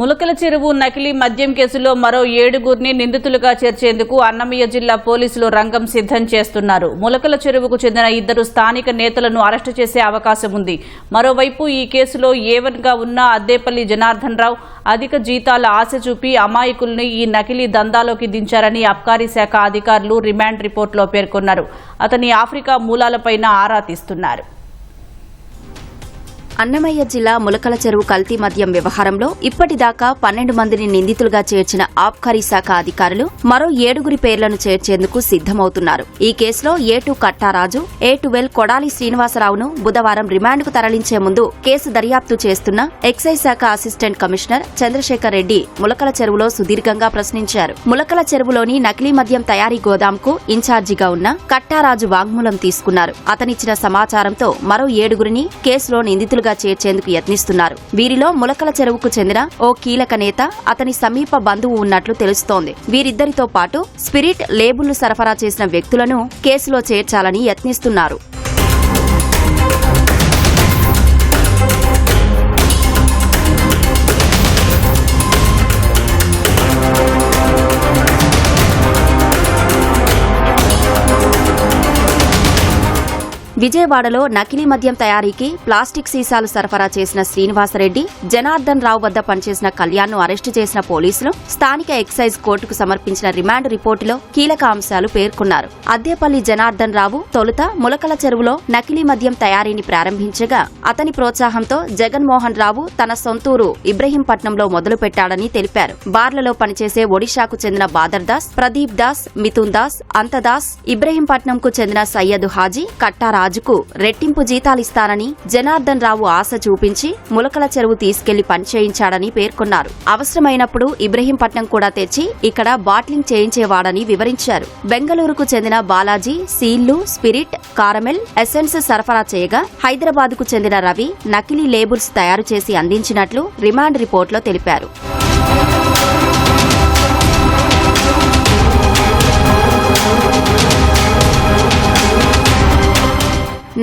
ములకల చెరువు నకిలీ మద్యం కేసులో మరో ఏడుగురిని నిందితులుగా చేర్చేందుకు అన్నమయ్య జిల్లా పోలీసులు రంగం సిద్ధం చేస్తున్నారు. ములకల చెరువుకు చెందిన ఇద్దరు స్థానిక నేతలను అరెస్టు చేసే అవకాశం ఉంది. మరోవైపు ఈ కేసులో ఏవన్గా ఉన్న అద్దేపల్లి జనార్దన్ రావు అధిక జీతాల ఆశ చూపి అమాయకుల్ని ఈ నకిలీ దందాలోకి దించారని అబ్కారీ శాఖ అధికారులు రిమాండ్ రిపోర్టులో పేర్కొన్నారు. అతని ఆఫ్రికా మూలాలపైన ఆరా తీస్తున్నారు. అన్నమయ్య జిల్లా ములకల చెరువు కల్తీ మద్యం వ్యవహారంలో ఇప్పటిదాకా పన్నెండు మందిని నిందితులుగా చేర్చిన ఆబ్కారీ శాఖ అధికారులు మరో ఏడుగురి పేర్లను చేర్చేందుకు సిద్దమవుతున్నారు ఈ కేసులో ఏటు కట్టారాజు ఏ టువెల్ కొడాలి శ్రీనివాసరావును బుధవారం రిమాండ్కు తరలించే ముందు కేసు దర్యాప్తు చేస్తున్న ఎక్సైజ్ శాఖ అసిస్టెంట్ కమిషనర్ చంద్రశేఖర్ రెడ్డి ములకల చెరువులో సుదీర్ఘంగా ప్రశ్నించారు. ములకల చెరువులోని నకిలీ మద్యం తయారీ గోదాంకు ఇన్ఛార్జిగా ఉన్న కట్టారాజు వాంగ్మూలం తీసుకున్నారు. అతనిచ్చిన సమాచారంతో మరో ఏడుగురిని కేసులో నిందితులుగా చేర్చేందుకు యత్నిస్తున్నారు. వీరిలో ములకల చెరువుకు చెందిన ఓ కీలక నేత అతని సమీప బంధువు ఉన్నట్లు తెలుస్తోంది. వీరిద్దరితో పాటు స్పిరిట్ లేబుల్ను సరఫరా చేసిన వ్యక్తులను కేసులో చేర్చాలని యత్నిస్తున్నారు. విజయవాడలో నకిలీ మద్యం తయారీకి ప్లాస్టిక్ సీసాలు సరఫరా చేసిన శ్రీనివాసరెడ్డి జనార్దన్ రావు వద్ద పనిచేసిన కళ్యాణ్ను అరెస్టు చేసిన పోలీసులు స్థానిక ఎక్సైజ్ కోర్టుకు సమర్పించిన రిమాండ్ రిపోర్టులో కీలక అంశాలు పేర్కొన్నారు. అద్దేపల్లి జనార్దన్ రావు తొలుత ములకల చెరువులో నకిలీ మద్యం తయారీని ప్రారంభించగా అతని ప్రోత్సాహంతో జగన్మోహన్ రావు తన సొంతూరు ఇబ్రహీంపట్నంలో మొదలుపెట్టాడని తెలిపారు. బార్లలో పనిచేసే ఒడిశాకు చెందిన బాదర్ దాస్ ప్రదీప్ దాస్ మిథున్ దాస్ అంతదాస్ ఇబ్రహీంపట్నంకు చెందిన సయ్యద్ హాజీ కట్టారా రాజుకు రెట్టింపు జీతాలిస్తానని జనార్దన్ రావు ఆశ చూపించి ములకల చెరువు తీసుకెళ్ళి పనిచేయించాడని పేర్కొన్నారు. అవసరమైనప్పుడు ఇబ్రహీంపట్నం కూడా తెచ్చి ఇక్కడ బాట్లింగ్ చేయించేవాడని వివరించారు. బెంగళూరుకు చెందిన బాలాజీ సీళ్ళు స్పిరిట్ కారమెల్ ఎసెన్స్ సరఫరా చేయగా హైదరాబాద్కు చెందిన రవి నకిలీ లేబుల్స్ తయారు చేసి అందించినట్లు రిమాండ్ రిపోర్టులో తెలిపారు.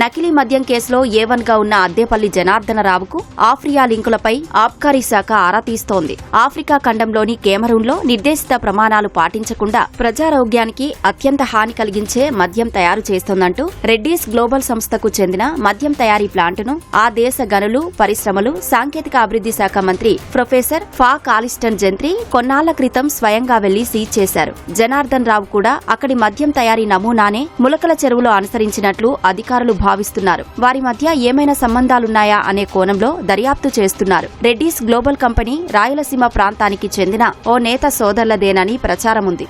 నకిలీ మద్యం కేసులో ఏవన్గా ఉన్న అద్దేపల్లి జనార్దన రావుకు ఆఫ్రియా లింకులపై ఆబ్కారీ శాఖ ఆరా తీస్తోంది. ఆఫ్రికా ఖండంలోని కేమరూన్లో నిర్దేశిత ప్రమాణాలు పాటించకుండా ప్రజారోగ్యానికి అత్యంత హాని కలిగించే మద్యం తయారు చేస్తోందంటూ రెడ్డీస్ గ్లోబల్ సంస్థకు చెందిన మద్యం తయారీ ప్లాంటును ఆ దేశ గనులు పరిశ్రమలు సాంకేతిక అభివృద్ధి శాఖ మంత్రి ప్రొఫెసర్ ఫా కాలిస్టన్ జంత్రి కొన్నాళ్ళ క్రితం స్వయంగా వెళ్ళి సీజ్ చేశారు. జనార్దన్ రావు కూడా అక్కడి మద్యం తయారీ నమూనానే ములకల చెరువులో అనుసరించినట్లు అధికారులు భావిస్తున్నారు. వారి మధ్య ఏమైనా సంబంధాలున్నాయా అనే కోణంలో దర్యాప్తు చేస్తున్నారు. రెడ్డీస్ గ్లోబల్ కంపెనీ రాయలసీమ ప్రాంతానికి చెందిన ఓ నేత సోదరులదేనని ప్రచారముంది.